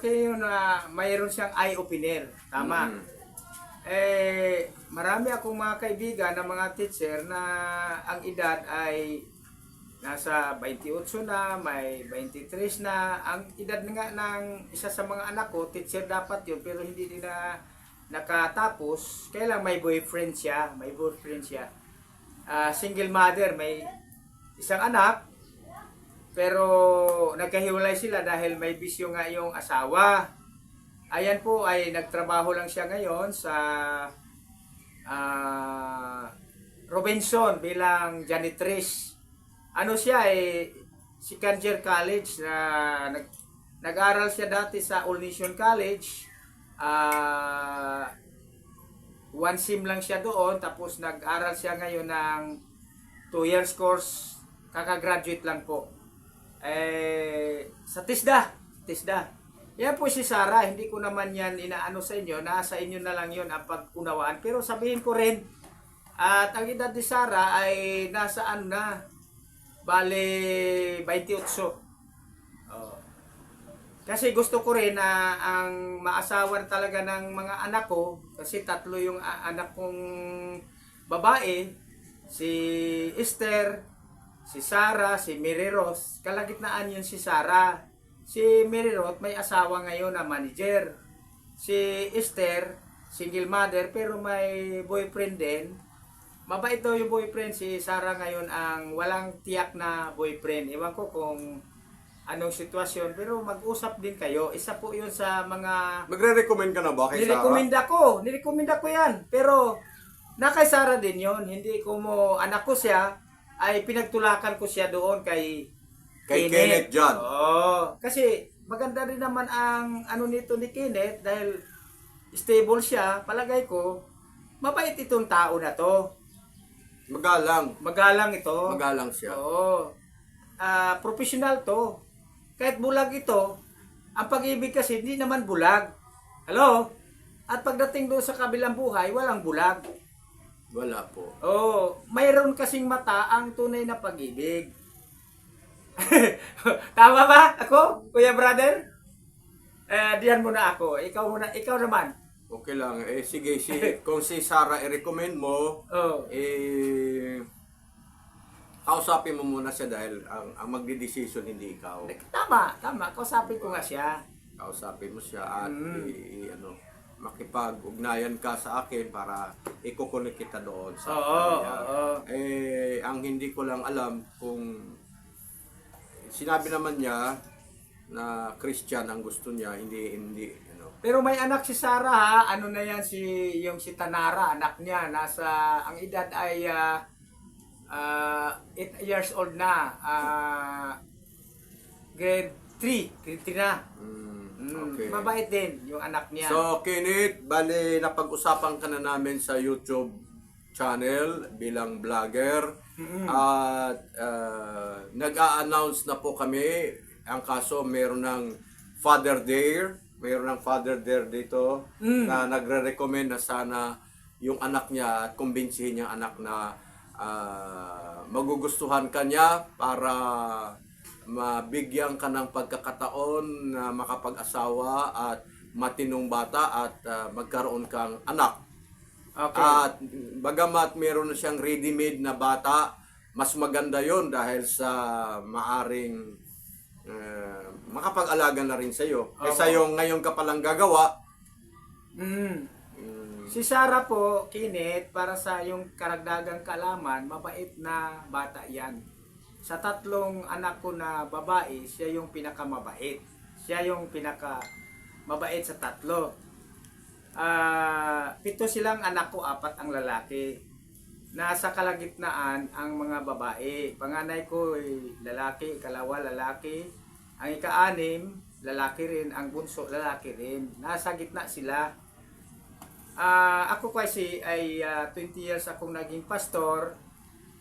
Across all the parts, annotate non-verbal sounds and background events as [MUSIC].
okay yun na mayroon siyang eye opener. Tama. Mm. Eh, marami akong mga kaibigan na mga teacher na ang edad ay nasa 28 na, may 23 na. Ang edad nga ng isa sa mga anak ko, teacher dapat yun, pero hindi nila nakatapos. Kailang may boyfriend siya, may boyfriend siya. Ah, single mother, may isang anak, pero nagkahiwalay sila dahil may bisyo nga yung asawa. Ayan po ay nagtrabaho lang siya ngayon sa ah, Robinson bilang janitress. Ano siya eh si Kanjer College na nag, nag-aral siya dati sa All College. Ah one sim lang siya doon tapos nag-aral siya ngayon ng 2 years course kaka-graduate lang po eh sa TISDA. TISDA. Yan po si Sara. Hindi ko naman yan inaano sa inyo. Nasa inyo na lang yon ang pag-unawaan. Pero sabihin ko rin at ang edad ni Sara ay nasa ano na? Bale 28 Oh. Kasi gusto ko rin na ang maasawa talaga ng mga anak ko, kasi tatlo yung anak kong babae, si Esther, si Sarah, si Mary Rose. Kalagitnaan yun si Sarah. Si Mary Rose may asawa ngayon na manager. Si Esther, single mother pero may boyfriend din. Mabait daw yung boyfriend si Sarah ngayon ang walang tiyak na boyfriend. Ewan ko kung anong sitwasyon pero mag-usap din kayo. Isa po 'yun sa mga Magre-recommend ka na ba kay Sarah? nirekomenda ko. Nirekomenda ko 'yan. Pero na kay Sarah din 'yon. Hindi ko mo anak ko siya ay pinagtulakan ko siya doon kay Kay Kenneth John. Oo. Kasi maganda rin naman ang ano nito ni Kenneth dahil stable siya. Palagay ko mabait itong tao na to. Magalang. Magalang ito. Magalang siya. Oo. Ah, professional to. Kahit bulag ito, ang pag-ibig kasi hindi naman bulag. Hello? At pagdating doon sa kabilang buhay, walang bulag. Wala po. Oo, mayroon kasing mata ang tunay na pag-ibig. [LAUGHS] Tama ba ako, kuya brother? Eh, diyan muna ako. Ikaw muna, ikaw naman. Okay lang. Eh, sige, si, [LAUGHS] kung si Sarah i-recommend mo, Oh. eh, kausapin mo muna siya dahil ang, ang magdi-decision hindi ikaw. Tama, tama. Kausapin ko nga siya. Kausapin mo siya at Mm. i, i- ano, makipag-ugnayan ka sa akin para ikukunik kita doon sa Oo, kanya. oo. Eh, ang hindi ko lang alam kung sinabi naman niya na Christian ang gusto niya, hindi, hindi, ano. Pero may anak si Sarah ha, ano na yan si yung si Tanara, anak niya nasa ang edad ay 8 years old na. ah, grade 3, grade 3 na. Mm, okay. Mabait din yung anak niya. So, Kenneth, bali, napag-usapan ka na namin sa YouTube channel bilang vlogger. At ah, nag-a-announce na po kami. Ang kaso, meron ng Father Dare. Meron ng Father Dare dito na nagre-recommend na sana yung anak niya at kumbinsihin niya anak na ah, magugustuhan ka niya para mabigyan ka ng pagkakataon na makapag-asawa at matinong bata at ah, magkaroon kang anak. okay. At bagamat meron na siyang ready-made na bata, mas maganda yon dahil sa maaring eh, makapag-alaga na rin sa iyo. Kaysa yung ngayon ka palang gagawa, Mm. mm, Si Sarah po, Kinit, para sa yung karagdagang kalaman, mabait na bata yan. Sa tatlong anak ko na babae, siya yung pinakamabait. Siya yung pinaka mabait sa tatlo. Ah, pito silang anak ko, apat ang lalaki. Nasa kalagitnaan ang mga babae. Panganay ko ay lalaki, ikalawa lalaki. Ang ika-anim, lalaki rin. Ang bunso, lalaki rin. Nasa gitna sila. Ah, ako kasi ay ah, 20 years akong naging pastor.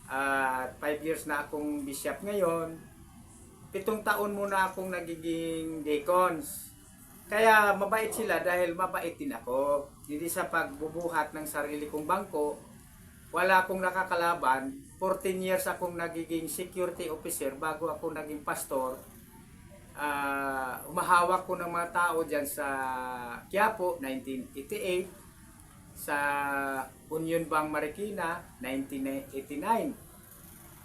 At 5 years na akong bishop ngayon. Pitong taon muna akong nagiging deacons. Kaya mabait sila dahil mabait din ako. Hindi sa pagbubuhat ng sarili kong bangko. Wala akong nakakalaban. 14 years akong nagiging security officer bago ako naging pastor. ah, umahawak ko ng mga tao dyan sa Quiapo, 1988, sa Union Bank Marikina, 1989.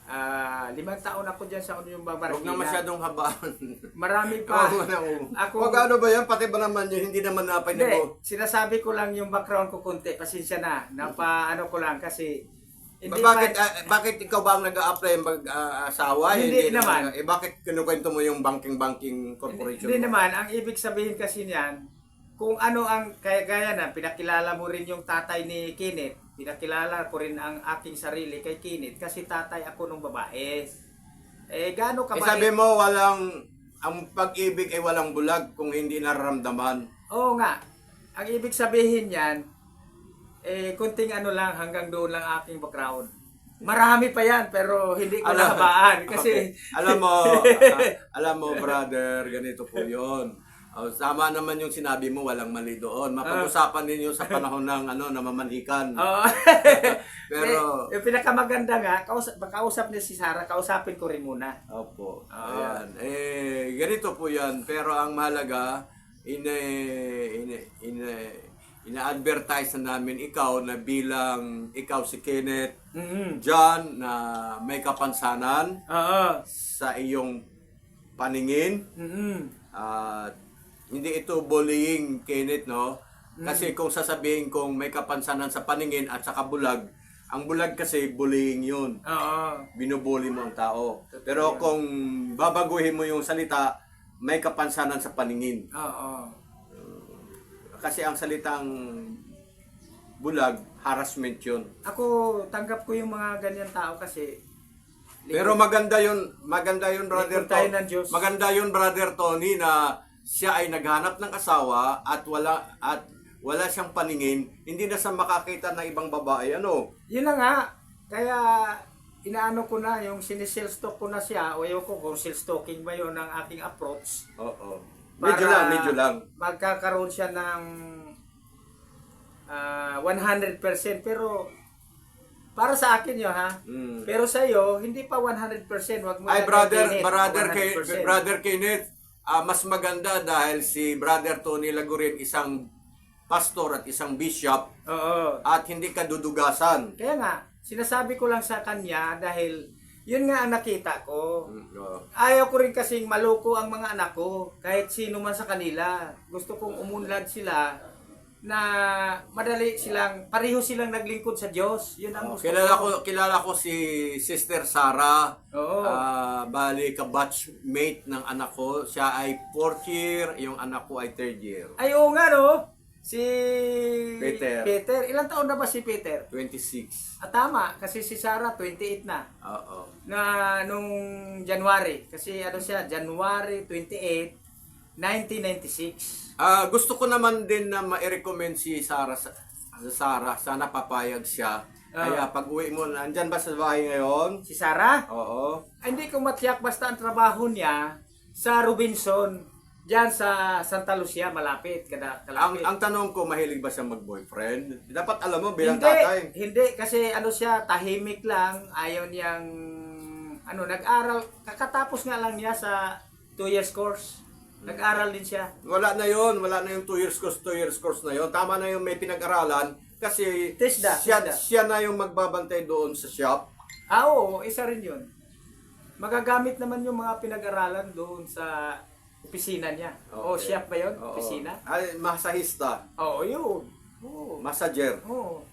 Ah, limang taon ako dyan sa Union Bank Huwag Marikina. na masyadong habaan. Marami [LAUGHS] pa. Ako na Ako- Huwag ano ba yan? Pati ba naman yun? Hindi naman napay Hindi, sinasabi ko lang yung background ko konti. Pasensya na. Napa ano ko lang kasi Ba- bakit pa- ah, bakit ikaw ba ang nag-a-apply mag-asawa? Hindi naman. eh bakit kinukwento mo yung banking banking corporation? Hindi mo? naman, ang ibig sabihin kasi niyan, kung ano ang kaya gaya na pinakilala mo rin yung tatay ni Kenneth, pinakilala ko rin ang aking sarili kay Kenneth kasi tatay ako nung babae. Eh gaano ka Eh, sabi mo walang ang pag-ibig ay walang bulag kung hindi nararamdaman. Oo nga. Ang ibig sabihin niyan, eh kunting ano lang hanggang doon lang aking background. Marami pa yan pero hindi ko nahabaan kasi Okay. alam mo, [LAUGHS] alam mo brother, ganito po 'yon. Oh, tama naman yung sinabi mo, walang mali doon. Mapag-usapan ninyo sa panahon ng ano, namamanhikan. [LAUGHS] Oo. [LAUGHS] Pero- yung pinakamaganda nga, kausap, kausap niya si Sarah, kausapin ko rin muna. Opo. Ah. Ayan. Eh, ganito po yan. Pero ang mahalaga, ine, ine, ine, ina-advertise na namin ikaw na bilang ikaw si Kenneth Mm-hmm. John na may kapansanan Oo. sa iyong paningin Mm-hmm. at hindi ito bullying Kenneth no kasi kung sasabihin kong may kapansanan sa paningin at saka bulag ang bulag kasi bullying yun Oo. binubuli mo ang tao. Pero kung babaguhin mo yung salita, may kapansanan sa paningin. Oo. Kasi ang salitang bulag, harassment yun. Ako, tanggap ko yung mga ganyan tao kasi Pero maganda yun, maganda yun brother Likod tayo Tony. ng Diyos. Maganda yun brother Tony na siya ay naghanap ng asawa at wala at wala siyang paningin, hindi na siya makakita ng ibang babae. Ano? yun na nga. Kaya inaano ko na yung sinisilstock ko na siya o ewan ko kung silstocking ba yun ng aking approach. Oo. Medyo lang, medyo lang. Magkakaroon siya ng ah, 100% pero para sa akin yun ha. Mm. Pero sa iyo, hindi pa 100%. Wag mo Ay brother, brother, kay, 100%. brother Kenneth, ah, mas maganda dahil si brother Tony Lagurin isang pastor at isang bishop Oo. at hindi ka dudugasan. Kaya nga, sinasabi ko lang sa kanya dahil yun nga ang nakita ko. Ayaw ko rin kasing maloko ang mga anak ko, kahit sino man sa kanila. Gusto kong umunlad sila na madali silang, pareho silang naglingkod sa Diyos. Yun ang Oh, gusto kilala ko kilala ko si Sister Sarah. Oo. Ah, bali ka batchmate ng anak ko. Siya ay fourth year, yung anak ko ay third year. Ay, oo nga no. Si Peter. Peter. Ilang taon na ba si Peter? 26. Ah, tama. Kasi si Sarah, 28 na. Oo. Na nung January. Kasi ano siya, January 28, 1996. Ah, gusto ko naman din na ma-recommend si Sarah sa sa Sarah. Sana papayag siya. Ah. Kaya pag uwi mo, nandyan ba sa bahay ngayon? Si Sarah? Oo. Ay, hindi ko matiyak basta ang trabaho niya sa Robinson. Diyan sa Santa Lucia, malapit. Kada, Ang, kalapit. ang tanong ko, mahilig ba siya mag-boyfriend? Dapat alam mo bilang hindi, tatay. hindi. Kasi ano siya, tahimik lang. Ayaw niyang, ano, nag-aral. Kakatapos nga lang niya sa 2 years course. Nag-aral din siya. Wala na yon, wala na yung 2 years course, 2 years course na yon. Tama na yung may pinag-aralan kasi Tisda, siya, tisda. siya na yung magbabantay doon sa shop. Ah, oo, isa rin yun. Magagamit naman yung mga pinag-aralan doon sa opisina niya. O, Okay. shop ba yun? Oo. Opisina? Ay, masahista, Oo, yun. Oo. massager. Oo.